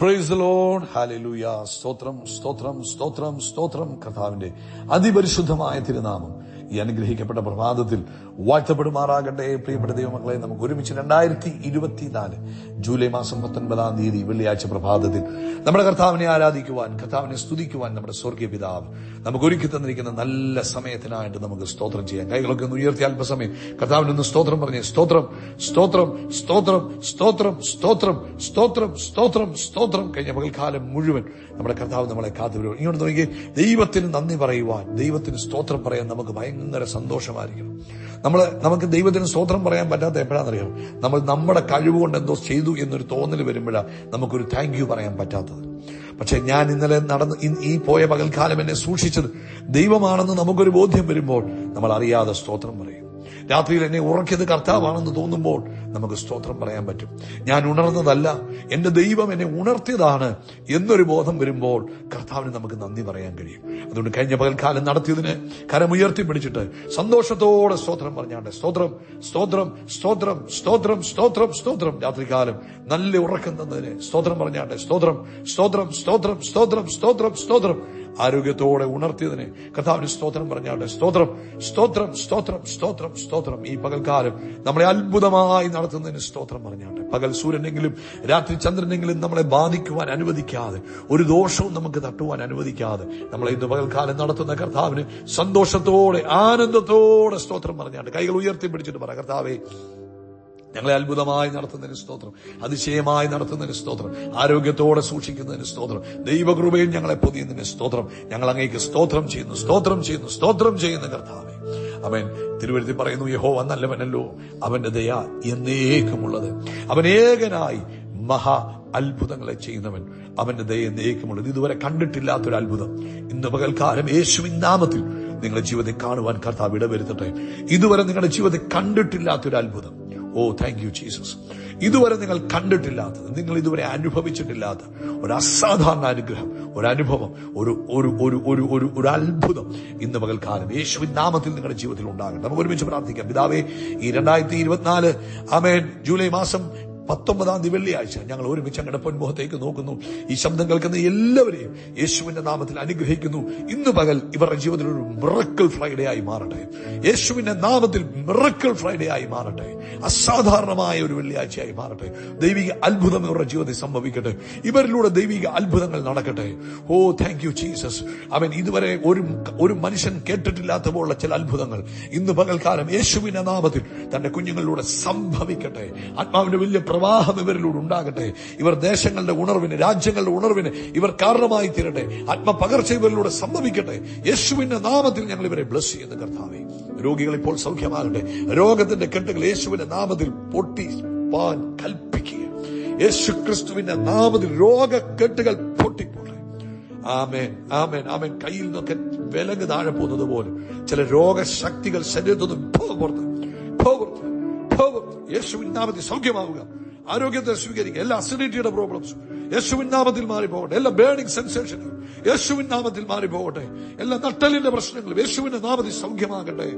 Price സ്തോത്രം സ്തോത്രം സ്തോത്രം സ്തോത്രം. കർത്താവിന്റെ അതിപരിശുദ്ധമായ തിരുനാമം. ഈ അനുഗ്രഹിക്കപ്പെട്ട പ്രഭാതത്തിൽ വാഴ്ത്തപ്പെടുമാറാകട്ടെ പ്രിയപ്പെട്ട ദൈവമക്കളെ. നമുക്ക് ഒരുമിച്ച് രണ്ടായിരത്തി ഇരുപത്തിനാല് ജൂലൈ മാസം പത്തൊൻപതാം തീയതി വെള്ളിയാഴ്ച പ്രഭാതത്തിൽ നമ്മുടെ കർത്താവിനെ ആരാധിക്കുവാൻ കർത്താവിനെ സ്തുതിക്കുവാൻ നമ്മുടെ സ്വർഗീയ പിതാവ് നമുക്ക് ഒരുക്കി തന്നിരിക്കുന്ന നല്ല സമയത്തിനായിട്ട് നമുക്ക് സ്തോത്രം ചെയ്യാം. കൈകളൊക്കെ ഒന്ന് ഉയർത്തി അല്പസമയം. കർത്താവിനൊന്ന് സ്തോത്രം പറഞ്ഞു. സ്തോത്രം സ്തോത്രം സ്തോത്രം സ്തോത്രം സ്തോത്രം സ്തോത്രം സ്തോത്രം സ്തോത്രം. കഴിഞ്ഞ പകൽക്കാലം മുഴുവൻ നമ്മുടെ കർത്താവ് നമ്മളെ കാത്തുവരും ഇങ്ങോട്ട് നോക്കി ദൈവത്തിന് നന്ദി പറയുവാൻ ദൈവത്തിന് സ്തോത്രം പറയാൻ നമുക്ക് ഭയങ്കര സന്തോഷമായിരിക്കണം നമ്മൾ നമുക്ക് ദൈവത്തിന് സ്തോത്രം പറയാൻ പറ്റാത്ത എപ്പോഴാണെന്നറിയാം? നമ്മൾ നമ്മുടെ കഴിവുകൊണ്ട് എന്തോ ചെയ്തു എന്നൊരു തോന്നൽ വരുമ്പോഴാണ് നമുക്കൊരു താങ്ക് യു പറയാൻ പറ്റാത്തത്. പക്ഷെ ഞാൻ ഇന്നലെ നടന്ന് ഈ പോയ പകൽക്കാലം എന്നെ സൂക്ഷിച്ചത് ദൈവമാണെന്ന് നമുക്കൊരു ബോധ്യം വരുമ്പോൾ നമ്മൾ അറിയാതെ സ്തോത്രം പറയും. രാത്രിയിൽ എന്നെ ഉറക്കിയത് കർത്താവാണെന്ന് തോന്നുമ്പോൾ നമുക്ക് സ്തോത്രം പറയാൻ പറ്റും. ഞാൻ ഉണർന്നതല്ല എന്റെ ദൈവം എന്നെ ഉണർത്തിയതാണ് എന്നൊരു ബോധം വരുമ്പോൾ കർത്താവിന് നമുക്ക് നന്ദി പറയാൻ കഴിയും. അതുകൊണ്ട് കഴിഞ്ഞ പകൽക്കാലം നടത്തിയതിന് കരമുയർത്തി പിടിച്ചിട്ട് സന്തോഷത്തോടെ സ്തോത്രം പറഞ്ഞാണ്ട് സ്തോത്രം സ്തോത്രം സ്തോത്രം സ്തോത്രം സ്തോത്രം സ്തോത്രം. രാത്രികാലം നല്ല ഉറക്കം തന്നതിന് സ്തോത്രം പറഞ്ഞാണ്ട് സ്തോത്രം സ്തോത്രം സ്തോത്രം സ്തോത്രം സ്തോത്രം സ്തോത്രം. ആരോഗ്യത്തോടെ ഉണർത്തിയതിന് കർത്താവിന് സ്തോത്രം പറഞ്ഞാട്ടെ. സ്തോത്രം സ്തോത്രം സ്തോത്രം സ്തോത്രം സ്തോത്രം. ഈ പകൽക്കാലം നമ്മളെ അത്ഭുതമായി നടത്തുന്നതിന് സ്തോത്രം പറഞ്ഞാട്ടെ. പകൽ സൂര്യനെങ്കിലും രാത്രി ചന്ദ്രനെങ്കിലും നമ്മളെ ബാധിക്കുവാൻ അനുവദിക്കാതെ ഒരു ദോഷവും നമുക്ക് തട്ടുവാൻ അനുവദിക്കാതെ നമ്മളെ ഇന്ന് പകൽക്കാലം നടത്തുന്ന കർത്താവിന് സന്തോഷത്തോടെ ആനന്ദത്തോടെ സ്തോത്രം പറഞ്ഞാട്ടെ. കൈകൾ ഉയർത്തി പിടിച്ചിട്ട് പറ കർത്താവേ ഞങ്ങളെ അത്ഭുതമായി നടത്തുന്നതിന് സ്തോത്രം അതിശയമായി നടത്തുന്നതിന് സ്തോത്രം ആരോഗ്യത്തോടെ സൂക്ഷിക്കുന്നതിന് സ്തോത്രം ദൈവകൃപയും ഞങ്ങളെ പൊതിയുന്നതിന് സ്തോത്രം ഞങ്ങൾ അങ്ങേക്ക് സ്തോത്രം ചെയ്യുന്നു സ്തോത്രം ചെയ്യുന്നു സ്തോത്രം ചെയ്യുന്ന കർത്താവെ. അവൻ തിരുവരുത്തി പറയുന്നു യഹോ നല്ലവനല്ലോ അവന്റെ ദയ എന്നേക്കുമുള്ളത്. അവൻ ഏകനായി മഹാ അത്ഭുതങ്ങളെ ചെയ്യുന്നവൻ. അവന്റെ ദയ എന്നേക്കുമുള്ളത്. ഇതുവരെ കണ്ടിട്ടില്ലാത്തൊരു അത്ഭുതം. ഇന്ന് പകൽക്കാലം യേശുവിൻ നാമത്തിൽ നിങ്ങളുടെ ജീവിതത്തിൽ കാണുവാൻ കർത്താവ് ഇടവരുത്തട്ടെ. ഇതുവരെ നിങ്ങളുടെ ജീവിതത്തിൽ കണ്ടിട്ടില്ലാത്തൊരു അത്ഭുതം. ഓ താങ്ക് യു ജീസസ് ഇതുവരെ നിങ്ങൾ കണ്ടിട്ടില്ലാത്തത് നിങ്ങൾ ഇതുവരെ അനുഭവിച്ചിട്ടില്ലാത്ത ഒരു അസാധാരണ അനുഗ്രഹം ഒരു അനുഭവം ഒരു ഒരു ഒരു ഒരു ഒരു ഒരു അത്ഭുതം ഇന്ന് പകൽക്കാലം യേശുവിൻ നാമത്തിൽ നിങ്ങളുടെ ജീവിതത്തിൽ ഉണ്ടാകട്ടെ. നമുക്ക് ഒരുമിച്ച് പ്രാർത്ഥിക്കാം. പിതാവേ ഈ രണ്ടായിരത്തി ഇരുപത്തിനാല് അമേൻ ജൂലൈ മാസം പത്തൊമ്പതാം തീയതി വെള്ളിയാഴ്ച ഞങ്ങൾ ഒരുമിച്ച് അങ്ങയുടെ പൊൻമുഖത്തേക്ക് നോക്കുന്നു. ഈ ശബ്ദം കേൾക്കുന്ന എല്ലാവരെയും യേശുവിന്റെ നാമത്തിൽ അനുഗ്രഹിക്കുന്നു. ഇന്ന് പകൽ ഇവരുടെ ജീവിതത്തിൽ ഒരു മിറക്കിൾ ഫ്രൈഡേ ആയി മാറട്ടെ. യേശുവിന്റെ നാമത്തിൽ മിറക്കിൾ ഫ്രൈഡേ ആയി മാറട്ടെ. അസാധാരണമായ ഒരു വെള്ളിയാഴ്ചയായി മാറട്ടെ. ദൈവിക അത്ഭുതം ഇവരുടെ ജീവിതത്തിൽ സംഭവിക്കട്ടെ. ഇവരിലൂടെ ദൈവിക അത്ഭുതങ്ങൾ നടക്കട്ടെ. ഓ താങ്ക് യു ജീസസ് അവൻ ഇതുവരെ ഒരു ഒരു മനുഷ്യൻ കേട്ടിട്ടില്ലാത്ത പോലുള്ള ചില അത്ഭുതങ്ങൾ ഇന്ന് പകൽക്കാലം യേശുവിന്റെ നാമത്തിൽ തന്റെ കുഞ്ഞുങ്ങളിലൂടെ സംഭവിക്കട്ടെ. ആത്മാവിന്റെ വലിയ പ്രവാഹം ഇവരിലൂടെ ഉണ്ടാകട്ടെ. ഇവർ ദേശങ്ങളുടെ ഉണർവിന് രാജ്യങ്ങളുടെ ഉണർവിന് ഇവർ കാരണമായി തീരട്ടെ. ആത്മപകർച്ച ഇവരിലൂടെ സംഭവിക്കട്ടെ. യേശുവിന്റെ നാമത്തിൽ ഞങ്ങൾ ഇവരെ ബ്ലസ് ചെയ്യുന്ന കർത്താവെ. രോഗികൾ ഇപ്പോൾ സൗഖ്യമാകട്ടെ. രോഗത്തിന്റെ കെട്ടുകൾ യേശുവിന്റെ നാമത്തിൽ പൊട്ടി പാൻ കൽപ്പിക്കുക യേശു ക്രിസ്തുവിന്റെ നാമത്തിൽ രോഗക്കെട്ടുകൾ പൊട്ടിപ്പോട്ടെ ആമേൻ ആമേൻ ആമേൻ. കയ്യിൽ നിന്നൊക്കെ വിലങ്ങ് താഴെ പോകുന്നത് പോലെ ചില രോഗശക്തികൾ ശരീരത്തിൽ നിന്നും. യേശുവിൻ നാമത്തിൽ സൗഖ്യമാവുക. ആരോഗ്യത്തെ സ്വീകരിക്കുക. എല്ലാ അസിഡിറ്റിയുടെ പ്രോബ്ലംസ് യേശുവിൻ നാമത്തിൽ മാറി പോകട്ടെ എല്ലാ ബേണിംഗ് സെൻസേഷനും യേശുവിൻ നാമത്തിൽ മാറി പോകട്ടെ എല്ലാ നട്ടലിന്റെ പ്രശ്നങ്ങളും യേശുവിന്റെ നാമത്തിൽ സൗഖ്യമാകട്ടെ.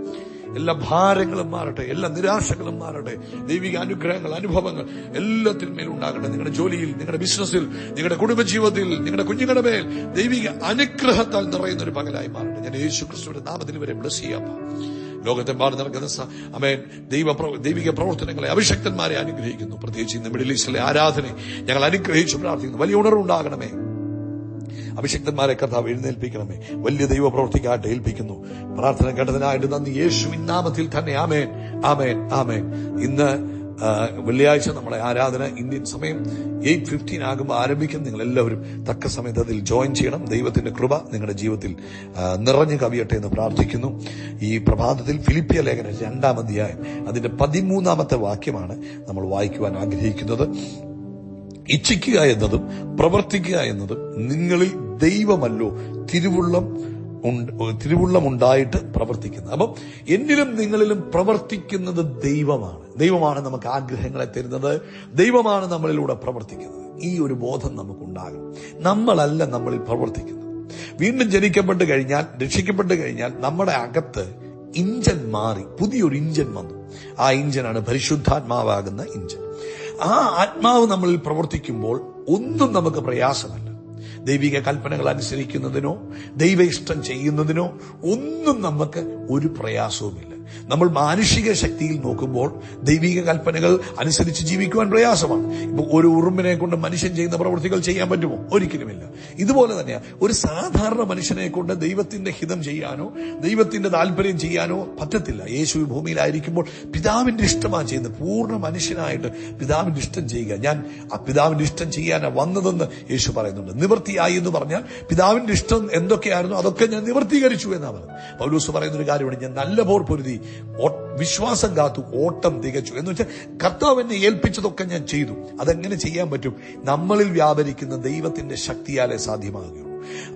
എല്ലാ ഭാരങ്ങളും മാറട്ടെ. എല്ലാ നിരാശകളും മാറട്ടെ. ദൈവിക അനുഗ്രഹങ്ങൾ അനുഭവങ്ങൾ എല്ലാത്തിന്മേലും ഉണ്ടാകട്ടെ. നിങ്ങളുടെ ജോലിയിൽ നിങ്ങളുടെ ബിസിനസ്സിൽ നിങ്ങളുടെ കുടുംബജീവിതത്തിൽ നിങ്ങളുടെ കുഞ്ഞുങ്ങളുടെ മേൽ ദൈവിക അനുഗ്രഹത്താൽ നിറയുന്ന ഒരു പകലായി മാറട്ടെ. ഞാൻ യേശു ക്രിസ്തുവിന്റെ നാമത്തിൽ വരെ ബ്ലസ് ചെയ്യാം ലോകത്തെമ്പാട് നടക്കുന്ന അമേൻ. ദൈവ ദൈവിക പ്രവർത്തനങ്ങളെ അഭിഷക്തന്മാരെ അനുഗ്രഹിക്കുന്നു. പ്രത്യേകിച്ച് ഇന്ന് മിഡിൽ ഈസ്റ്റിലെ ആരാധന ഞങ്ങൾ അനുഗ്രഹിച്ചു പ്രാർത്ഥിക്കുന്നു. വലിയ ഉണർവുണ്ടാകണമേ. അഭിഷക്തന്മാരെ കർത്താവ് എഴുന്നേൽപ്പിക്കണമേ. വലിയ ദൈവ പ്രവർത്തിക്കായിട്ട് ഏൽപ്പിക്കുന്നു. പ്രാർത്ഥന കേട്ടതിനായിട്ട് നന്ദി. യേശുവിൻ നാമത്തിൽ തന്നെ ആമേൻ. ആമേൻ. ആമേൻ. ഇന്ന് വെള്ളിയാഴ്ച നമ്മളെ ആരാധന ഇന്ത്യൻ സമയം എയ്റ്റ് ഫിഫ്റ്റീൻ ആകുമ്പോൾ ആരംഭിക്കും. നിങ്ങൾ എല്ലാവരും തക്ക സമയത്ത് അതിൽ ജോയിൻ ചെയ്യണം. ദൈവത്തിന്റെ കൃപ നിങ്ങളുടെ ജീവിതത്തിൽ നിറഞ്ഞു കവിയട്ടെ എന്ന് പ്രാർത്ഥിക്കുന്നു. ഈ പ്രഭാതത്തിൽ ഫിലിപ്പിയ ലേഖനം രണ്ടാം അധ്യായം അതിന്റെ പതിമൂന്നാമത്തെ വാക്യമാണ് നമ്മൾ വായിക്കുവാൻ ആഗ്രഹിക്കുന്നത്. ഇച്ഛിക്കുക എന്നതും പ്രവർത്തിക്കുക എന്നതും നിങ്ങളിൽ ദൈവമല്ലോ തിരുവുള്ളം തിരുവുള്ളമുണ്ടായിട്ട് പ്രവർത്തിക്കുന്നത്. അപ്പം എന്നിലും നിങ്ങളിലും പ്രവർത്തിക്കുന്നത് ദൈവമാണ്. ദൈവമാണ് നമുക്ക് ആഗ്രഹങ്ങളെ തരുന്നത്. ദൈവമാണ് നമ്മളിലൂടെ പ്രവർത്തിക്കുന്നത്. ഈ ഒരു ബോധം നമുക്കുണ്ടാകും നമ്മളല്ല നമ്മളിൽ പ്രവർത്തിക്കുന്നത്. വീണ്ടും ജനിക്കപ്പെട്ട് കഴിഞ്ഞാൽ രക്ഷിക്കപ്പെട്ട് കഴിഞ്ഞാൽ നമ്മുടെ അകത്ത് ഇഞ്ചൻ മാറി പുതിയൊരു ഇഞ്ചൻ വന്നു. ആ ഇഞ്ചനാണ് പരിശുദ്ധാത്മാവാകുന്ന ഇഞ്ചൻ. ആ ആത്മാവ് നമ്മളിൽ പ്രവർത്തിക്കുമ്പോൾ ഒന്നും നമുക്ക് പ്രയാസമല്ല. ദൈവിക കൽപ്പനകൾ അനുസരിക്കുന്നതിനോ ദൈവ ഇഷ്ടം ചെയ്യുന്നതിനോ ഒന്നും നമുക്ക് ഒരു പ്രയാസവുമില്ല. നമ്മൾ മാനുഷിക ശക്തിയിൽ നോക്കുമ്പോൾ ദൈവിക കൽപ്പനകൾ അനുസരിച്ച് ജീവിക്കുവാൻ പ്രയാസമാണ്. ഇപ്പൊ ഒരു ഉറുമ്പിനെ കൊണ്ട് മനുഷ്യൻ ചെയ്യുന്ന പ്രവൃത്തികൾ ചെയ്യാൻ പറ്റുമോ? ഒരിക്കലുമില്ല. ഇതുപോലെ തന്നെയാണ് ഒരു സാധാരണ മനുഷ്യനെ കൊണ്ട് ദൈവത്തിന്റെ ഹിതം ചെയ്യാനോ ദൈവത്തിന്റെ താല്പര്യം ചെയ്യാനോ പറ്റത്തില്ല. യേശു ഭൂമിയിലായിരിക്കുമ്പോൾ പിതാവിന്റെ ഇഷ്ടമാണ് ചെയ്യുന്നത്. പൂർണ മനുഷ്യനായിട്ട് പിതാവിന്റെ ഇഷ്ടം ചെയ്യുക. ഞാൻ ആ പിതാവിന്റെ ഇഷ്ടം ചെയ്യാനാ വന്നതെന്ന് യേശു പറയുന്നുണ്ട്. നിവൃത്തിയായി എന്ന് പറഞ്ഞാൽ പിതാവിന്റെ ഇഷ്ടം എന്തൊക്കെയായിരുന്നു? അതൊക്കെ ഞാൻ നിവർത്തീകരിച്ചു എന്നാണ് പറയുന്നത്. പൗലൂസ് പറയുന്ന ഒരു കാര്യമാണ്. ഞാൻ നല്ല പോർ പൊരുതി വിശ്വാസം കാത്തു ഓട്ടം തികച്ചു. എന്ന് വെച്ചാൽ കർത്താവ് എന്നെ ഏൽപ്പിച്ചതൊക്കെ ഞാൻ ചെയ്തു. അതെങ്ങനെ ചെയ്യാൻ പറ്റും? നമ്മളിൽ വ്യാപരിക്കുന്ന ദൈവത്തിന്റെ ശക്തിയാലേ സാധ്യമാകുകയുള്ളൂ.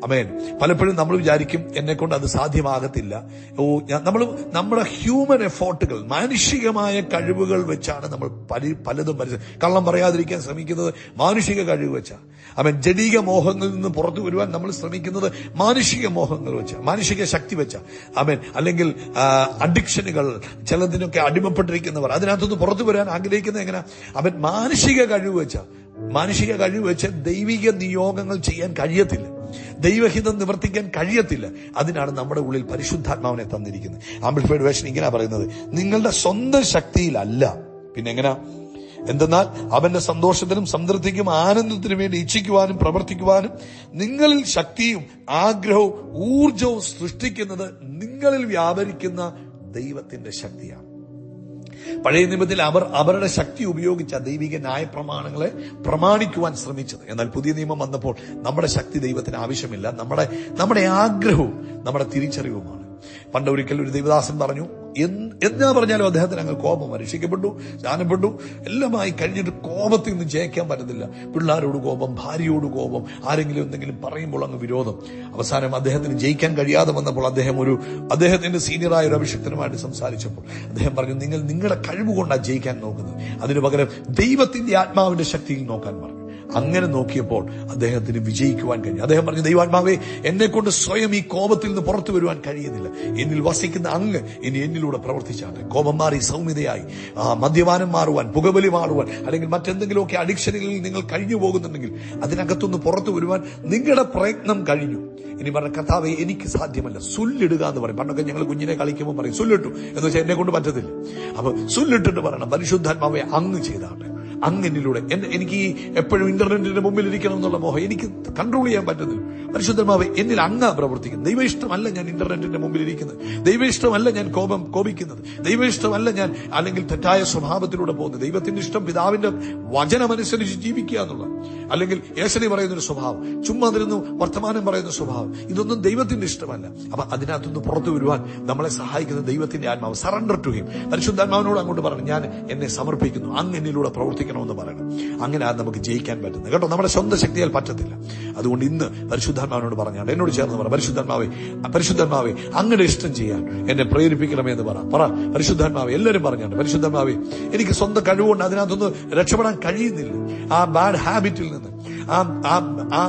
അമേൻ പലപ്പോഴും നമ്മൾ വിചാരിക്കും എന്നെ കൊണ്ട് അത് സാധ്യമാകത്തില്ല. ഓ നമ്മൾ നമ്മുടെ ഹ്യൂമൻ എഫോർട്ടുകൾ മാനുഷികമായ കഴിവുകൾ വെച്ചാണ് നമ്മൾ പല പലതും പരിചയം കള്ളം പറയാതിരിക്കാൻ ശ്രമിക്കുന്നത് മാനുഷിക കഴിവ് വെച്ചാണ് അവൻ ജടീക മോഹങ്ങളിൽ നിന്ന് പുറത്തു വരുവാൻ നമ്മൾ ശ്രമിക്കുന്നത് മാനുഷിക മോഹങ്ങൾ വെച്ച മാനുഷിക ശക്തി വെച്ച. അവൻ അല്ലെങ്കിൽ അഡിക്ഷനുകൾ ചിലതിനൊക്കെ അടിമപ്പെട്ടിരിക്കുന്നവർ അതിനകത്തുനിന്ന് പുറത്തു വരാൻ ആഗ്രഹിക്കുന്നത് എങ്ങനെ? അവൻ മാനുഷിക കഴിവ് വെച്ച. മാനുഷിക കഴിവ് വെച്ച് ദൈവിക നിയോഗങ്ങൾ ചെയ്യാൻ കഴിയത്തില്ല. ദൈവഹിതം നിവർത്തിക്കാൻ കഴിയത്തില്ല. അതിനാണ് നമ്മുടെ ഉള്ളിൽ പരിശുദ്ധാത്മാവിനെ തന്നിരിക്കുന്നത്. ആംപ്ലിഫൈഡ് വേഷൻ ഇങ്ങനെ പറയുന്നത്. നിങ്ങളുടെ സ്വന്തം ശക്തിയിലല്ല. പിന്നെ എങ്ങനെ എന്തെന്നാൽ അവന്റെ സന്തോഷത്തിനും സംതൃപ്തിക്കും ആനന്ദത്തിനും വേണ്ടി ഇച്ഛിക്കുവാനും പ്രവർത്തിക്കുവാനും നിങ്ങളിൽ ശക്തിയും ആഗ്രഹവും ഊർജവും സൃഷ്ടിക്കുന്നത് നിങ്ങളിൽ വ്യാപരിക്കുന്ന ദൈവത്തിന്റെ ശക്തിയാണ്. പഴയ നിയമത്തിൽ അവർ അവരുടെ ശക്തി ഉപയോഗിച്ച ദൈവിക ന്യായപ്രമാണങ്ങളെ പ്രമാണിക്കുവാൻ ശ്രമിച്ചത്. എന്നാൽ പുതിയ നിയമം വന്നപ്പോൾ നമ്മുടെ ശക്തി ദൈവത്തിന് ആവശ്യമില്ല. നമ്മുടെ നമ്മുടെ ആഗ്രഹവും നമ്മുടെ തിരിച്ചറിവുമാണ്. പണ്ട് ഒരിക്കൽ ഒരു ദേവദാസൻ പറഞ്ഞു എന്താ പറഞ്ഞാലും അദ്ദേഹത്തിന് അങ്ങ് കോപം പരീക്ഷിക്കപ്പെട്ടു സ്നാനപ്പെട്ടു. എല്ലാമായി കഴിഞ്ഞിട്ട് കോപത്തിൽ നിന്ന് ജയിക്കാൻ പറ്റുന്നില്ല പിള്ളേരോട് കോപം ഭാര്യയോട് കോപം ആരെങ്കിലും എന്തെങ്കിലും പറയുമ്പോൾ അങ്ങ് വിരോധം. അവസാനം അദ്ദേഹത്തിന് ജയിക്കാൻ കഴിയാതെ വന്നപ്പോൾ അദ്ദേഹം ഒരു അദ്ദേഹത്തിന്റെ സീനിയറായ ഒരു അഭിഷക്തനുമായിട്ട് സംസാരിച്ചപ്പോൾ അദ്ദേഹം പറഞ്ഞു നിങ്ങൾ നിങ്ങളുടെ കഴിവ് കൊണ്ടാണ് ജയിക്കാൻ നോക്കുന്നത്. അതിനു പകരം ദൈവത്തിന്റെ ആത്മാവിന്റെ ശക്തിയിൽ നോക്കാൻ പറഞ്ഞു. അങ്ങനെ നോക്കിയപ്പോൾ അദ്ദേഹത്തിന് വിജയിക്കുവാൻ കഴിഞ്ഞു. അദ്ദേഹം പറഞ്ഞു ദൈവാത്മാവേ എന്നെ കൊണ്ട് സ്വയം ഈ കോപത്തിൽ നിന്ന് പുറത്തു വരുവാൻ കഴിയുന്നില്ല. എന്നിൽ വസിക്കുന്ന അങ്ങ് ഇനി എന്നിലൂടെ പ്രവർത്തിച്ചാട്ടെ കോപം മാറി സൗമ്യതയായി. ആ മദ്യപാനം മാറുവാൻ പുകവലി മാറുവാൻ അല്ലെങ്കിൽ മറ്റെന്തെങ്കിലുമൊക്കെ അഡിക്ഷനുകളിൽ നിങ്ങൾ കഴിഞ്ഞു പോകുന്നുണ്ടെങ്കിൽ അതിനകത്തുനിന്ന് പുറത്തു വരുവാൻ നിങ്ങളുടെ പ്രയത്നം കഴിഞ്ഞു. ഇനി പറഞ്ഞ കർത്താവെ എനിക്ക് സാധ്യമല്ല. സുല്ലിടുക എന്ന് പറയും. പണ്ടൊക്കെ ഞങ്ങൾ കുഞ്ഞിനെ കളിക്കുമ്പോൾ പറയും സുല്ലിട്ടു. എന്ന് വെച്ചാൽ എന്നെ കൊണ്ട് പറ്റത്തില്ല. അപ്പൊ സുല്ലിട്ടിട്ട് പറയണം പരിശുദ്ധാത്മാവെ അങ്ങ് ചെയ്താട്ടെ. അങ്ങനിലൂടെ. എനിക്ക് എപ്പോഴും ഇന്റർനെറ്റിന്റെ മുമ്പിൽ ഇരിക്കണം എന്നുള്ള മോഹം. എനിക്ക് കൺട്രോൾ ചെയ്യാൻ പറ്റുന്നില്ല പരിശുദ്ധമാവ് എന്നിൽ അങ്ങ പ്രവർത്തിക്കുന്നത് ദൈവ ഇഷ്ടമല്ല ഞാൻ ഇന്റർനെറ്റിന്റെ മുമ്പിൽ ഇരിക്കുന്നത് ദൈവ ഇഷ്ടമല്ല ഞാൻ കോപം കോപിക്കുന്നത്. ദൈവ ഇഷ്ടമല്ല ഞാൻ അല്ലെങ്കിൽ തെറ്റായ സ്വഭാവത്തിലൂടെ പോകുന്നത്. ദൈവത്തിന്റെ ഇഷ്ടം പിതാവിന്റെ വചനമനുസരിച്ച് ജീവിക്കുക എന്നുള്ള അല്ലെങ്കിൽ യേശനി പറയുന്ന ഒരു സ്വഭാവം ചുമ്മാ തരുന്നു വർത്തമാനം പറയുന്ന സ്വഭാവം. ഇതൊന്നും ദൈവത്തിന്റെ ഇഷ്ടമല്ല. അപ്പൊ അതിനകത്തുനിന്ന് പുറത്തു വരുവാൻ നമ്മളെ സഹായിക്കുന്ന ദൈവത്തിന്റെ ആത്മാവ്. സറണ്ടർ ടു ഹിം പരിശുദ്ധാത്മാവിനോട് അങ്ങോട്ട് പറഞ്ഞു ഞാൻ എന്നെ സമർപ്പിക്കുന്നു. അങ്ങ് എന്നിലൂടെ പ്രവർത്തിക്കണമെന്ന് പറയണം. അങ്ങനെ അത് നമുക്ക് ജയിക്കാൻ പറ്റുന്നത്. കേട്ടോ നമ്മുടെ സ്വന്തം ശക്തിയാൽ പറ്റത്തില്ല. അതുകൊണ്ട് ഇന്ന് പരിശുദ്ധാത്മാവിനോട് പറഞ്ഞാണ്. എന്നോട് ചേർന്ന് പറ പരിശുദ്ധാത്മാവെ പരിശുദ്ധാത്മാവെ അങ്ങനെ ഇഷ്ടം ചെയ്യാൻ എന്നെ പ്രേരിപ്പിക്കണമേ എന്ന് പറ. പറ പരിശുദ്ധാത്മാവെ എല്ലാവരും പറഞ്ഞാണ്. പരിശുദ്ധാത്മാവെ എനിക്ക് സ്വന്തം കഴിവുകൊണ്ട് അതിനകത്തൊന്ന് രക്ഷപ്പെടാൻ കഴിയുന്നില്ല. ആ ബാഡ് ഹാബിറ്റിൽ നിന്ന് ആ ആ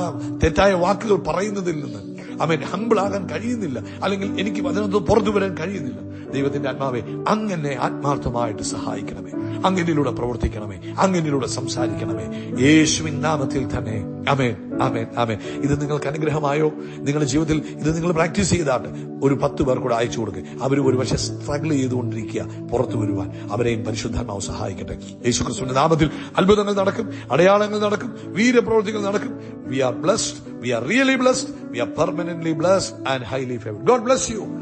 തെറ്റായ വാക്കുകൾ പറയുന്നതിൽ നിന്ന് അവൻ ഹമ്പിൾ ആകാൻ കഴിയുന്നില്ല. അല്ലെങ്കിൽ എനിക്ക് അതിനകത്ത് പുറത്തു വരാൻ കഴിയുന്നില്ല. ദൈവത്തിന്റെ ആത്മാവെ അങ്ങനെ ആത്മാർത്ഥമായിട്ട് സഹായിക്കണമേ. അങ്ങനിലൂടെ പ്രവർത്തിക്കണമേ. അങ്ങനിലൂടെ സംസാരിക്കണമേ. യേശുവിൻ നാമത്തിൽ തന്നെ. അമേൻ അമേൻ അമേൻ ഇത് നിങ്ങൾക്ക് അനുഗ്രഹമായോ? നിങ്ങളുടെ ജീവിതത്തിൽ ഇത് നിങ്ങൾ പ്രാക്ടീസ് ചെയ്താണ്ട് ഒരു പത്ത് പേർ കൂടെ അയച്ചു കൊടുക്കുക അവർ ഒരു പക്ഷെ സ്ട്രഗിൾ ചെയ്തുകൊണ്ടിരിക്കുക പുറത്തു വരുവാൻ. അവരെയും പരിശുദ്ധാത്മാവ് സഹായിക്കട്ടെ. യേശു ക്രിസ്തുവിന്റെ നാമത്തിൽ അത്ഭുതങ്ങൾ നടക്കും അടയാളങ്ങൾ നടക്കും വീരപ്രവർത്തികൾ നടക്കും. We are blessed we are really blessed we are permanently blessed and highly favoured God bless you